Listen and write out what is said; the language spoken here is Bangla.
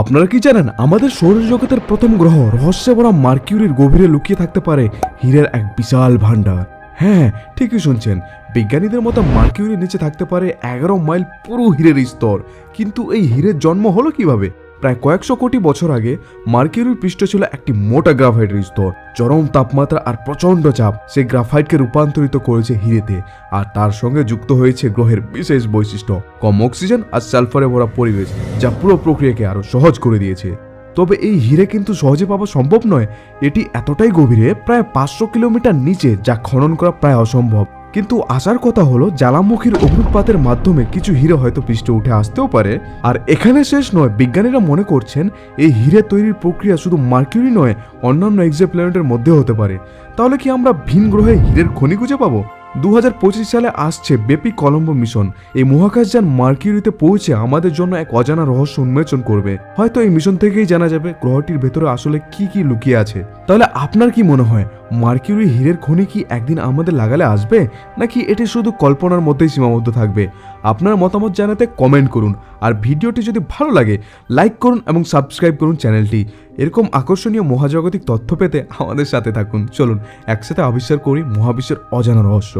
আপনারা কি জানেন, আমাদের সৌরজগতের প্রথম গ্রহ রহস্যে ভরা মার্কিউরির গভীরে লুকিয়ে থাকতে পারে হীরের এক বিশাল ভাণ্ডার। হ্যাঁ ঠিকই শুনছেন। বিজ্ঞানীদের মতো মার্কিউরির নিচে থাকতে পারে এগারো মাইল পুরো হীরের স্তর। কিন্তু এই হীরের জন্ম হলো কীভাবে? প্রায় কয়েকশো কোটি বছর আগে মার্কিউরির পৃষ্ঠ ছিল একটি মোটা গ্রাফাইটের স্তর, চরম তাপমাত্রা আর প্রচণ্ড চাপ। সেই গ্রাফাইটকে রূপান্তরিত করেছে হিরেতে আর তার সঙ্গে যুক্ত হয়েছে গ্রহের বিশেষ বৈশিষ্ট্য, কম অক্সিজেন আর সালফারে ভরা পরিবেশ, যা পুরো প্রক্রিয়াকে আরও সহজ করে দিয়েছে। তবে এই হিরে কিন্তু সহজে পাওয়া সম্ভব নয়। এটি এতটাই গভীরে, প্রায় পাঁচশো কিলোমিটার নিচে, যা খনন করা প্রায় অসম্ভব। কিন্তু আসার কথা হলো, জ্বালামুখীর অগ্নুৎপাতের মাধ্যমে কিছু হিরে হয়তো পৃষ্ঠে উঠে আসতেও পারে। আর এখানে শেষ নয়, বিজ্ঞানীরা মনে করছেন, এই হিরে তৈরির প্রক্রিয়া শুধু মার্কিউরি নয়, অন্যান্য এক্সে প্ল্যানেটের মধ্যে হতে পারে। তাহলে কি আমরা ভিন গ্রহে হীরের খনি খুঁজে পাবো? দু হাজার পঁচিশ সালে আসছে বেপি কলম্বো মিশন। এই মহাকাশযান মার্কিউরিতে পৌঁছে আমাদের জন্য এক অজানা রহস্য উন্মোচন করবে। হয়তো এই মিশন থেকেই জানা যাবে গ্রহটির ভেতরে আসলে কি কি লুকিয়ে আছে। তাহলে আপনার কি মনে হয়, মার্কিউরি হীরের খনি কি একদিন আমাদের লাগালে আসবে, নাকি এটি শুধু কল্পনার মধ্যেই সীমাবদ্ধ থাকবে? আপনার মতামত জানাতে কমেন্ট করুন, আর ভিডিওটি যদি ভালো লাগে লাইক করুন এবং সাবস্ক্রাইব করুন চ্যানেলটি। এরকম আকর্ষণীয় মহাজাগতিক তথ্য পেতে আমাদের সাথে থাকুন। চলুন, একসাথে আবিষ্কার করি মহাবিশ্বের অজানা রহস্য।